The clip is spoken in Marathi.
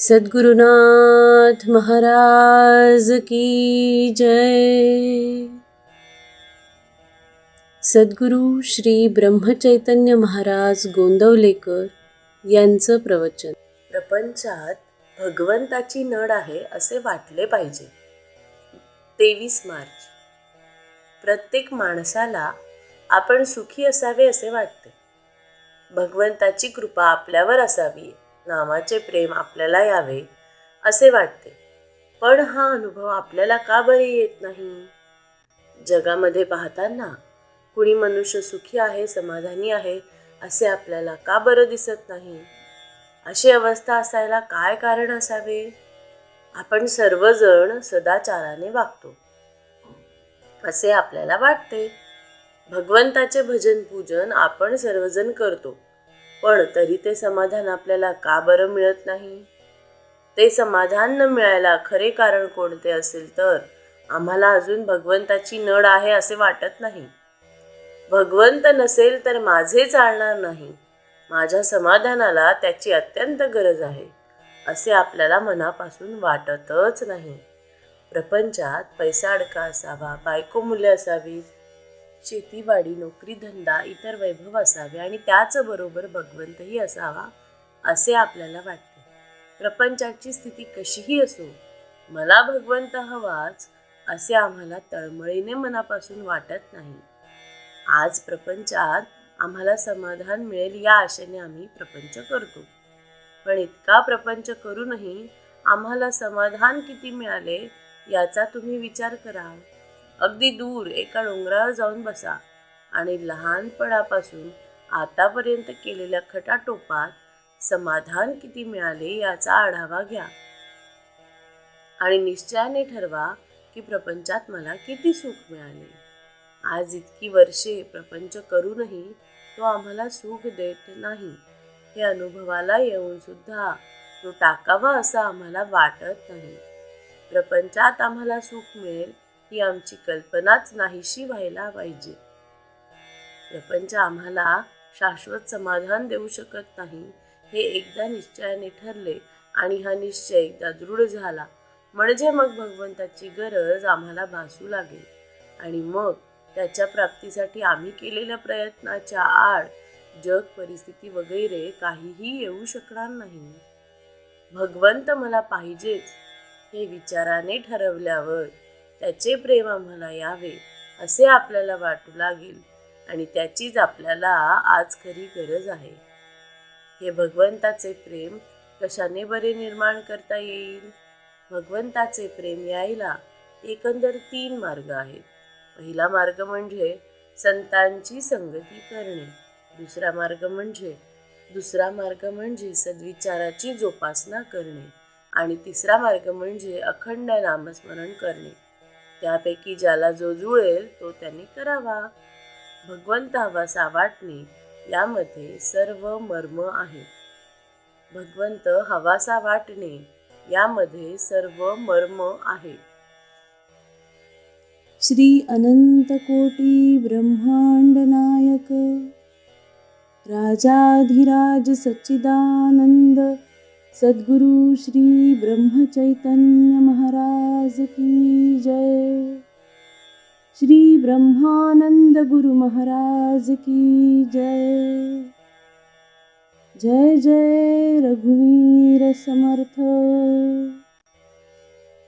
सद्गुरुनाथ महाराज की जय। सद्गुरु श्री ब्रह्मचैतन्य महाराज गोंदवलेकर यांचं प्रवचन. प्रपंचात भगवंताची नड आहे असे वाटले पाहिजे. तेवीस मार्च. प्रत्येक माणसाला आपण सुखी असावे असे वाटते. भगवंताची कृपा आपल्यावर असावी. नामाचे प्रेम आपल्याला यावे असे वाटते. पण हा अनुभव आपल्याला का बरे येत नाही? जगामध्ये पाहताना कुणी मनुष्य सुखी आहे समाधानी आहे असे आपल्याला का बरं दिसत नाही? अशी अवस्था असायला काय कारण असावे? आपण सर्वजण सदाचाराने वागतो. असे आपल्याला वाटते. भगवंताचे भजन पूजन आपण सर्वजण करतो. पण तरी ते समाधान आपल्याला का बरं मिळत नाही? ते समाधान न मिळायला खरे कारण कोणते असेल तर आम्हाला अजून भगवंताची नड आहे असे वाटत नाही. भगवंत नसेल तर माझे चालणार नाही. माझ्या समाधानाला त्याची अत्यंत गरज आहे असे आपल्याला मनापासून वाटतच नाही. प्रपंचात पैसा अडका असावा बायको मुले असावी शेतीवाडी नोकरी धंदा इतर वैभव असावे आणि त्याचबरोबर भगवंतही असावा असे आपल्याला वाटते. प्रपंचाची स्थिती कशीही असो मला भगवंत हवाच असे आम्हाला तळमळीने मनापासून वाटत नाही. आज प्रपंचात आम्हाला समाधान मिळेल या आशेने आम्ही प्रपंच करतो. पण इतका प्रपंच करूनही आम्हाला समाधान किती मिळाले याचा तुम्ही विचार करा. अगदी दूर एका डोंगरावर जाऊन बसा आणि लहानपणापासून आतापर्यंत केलेल्या खटाटोपात समाधान किती मिळाले याचा आढावा घ्या. आणि निश्चयाने ठरवा की प्रपंचात मला किती सुख मिळाले. आज इतकी वर्षे प्रपंच करूनही तो आम्हाला सुख देत नाही. हे अनुभवाला येऊन सुद्धा तो टाकावा असं आम्हाला वाटत नाही. प्रपंचात आम्हाला सुख मिळेल ही आमची कल्पनाच नाहीशी व्हायला पाहिजे. प्रपंच आम्हाला शाश्वत समाधान देऊ शकत नाही हे एकदा निश्चयाने ठरले आणि हा निश्चय एकदा दृढ झाला. म्हणजे मग भगवंताची गरज आम्हाला भासू लागेल आणि मग त्याच्या प्राप्तीसाठी आम्ही केलेल्या प्रयत्नाच्या आड जग परिस्थिती वगैरे काहीही येऊ शकणार नाही. भगवंत मला पाहिजेच हे विचाराने ठरवल्यावर त्याचे प्रेम आम्हाला यावे असे आपल्याला वाटू लागेल आणि त्याचीच आपल्याला आज खरी गरज आहे. हे भगवंताचे प्रेम कशाने बरे निर्माण करता येईल? भगवंताचे प्रेम यायला एकंदर तीन मार्ग आहेत. पहिला मार्ग म्हणजे संतांची संगती करणे. दुसरा मार्ग म्हणजे दुसरा मार्ग म्हणजे सद्विचाराची जोपासना करणे. आणि तिसरा मार्ग म्हणजे अखंड नामस्मरण करणे. त्यापैकी ज्याला जो जुळेल तो त्यांनी करावा. भगवंत हवासा वाटणे यामध्ये सर्व मर्म आहे. भगवंत हवासा वाटणे यामध्ये सर्व मर्म आहे. श्री अनंत कोटी ब्रह्मांड नायक राजाधिराज सच्चिदानंद सद्गुरु श्री ब्रह्मचैतन्य महाराज की जय। श्री ब्रह्मानंद गुरु महाराज की जय। जय जय रघुवीर समर्थ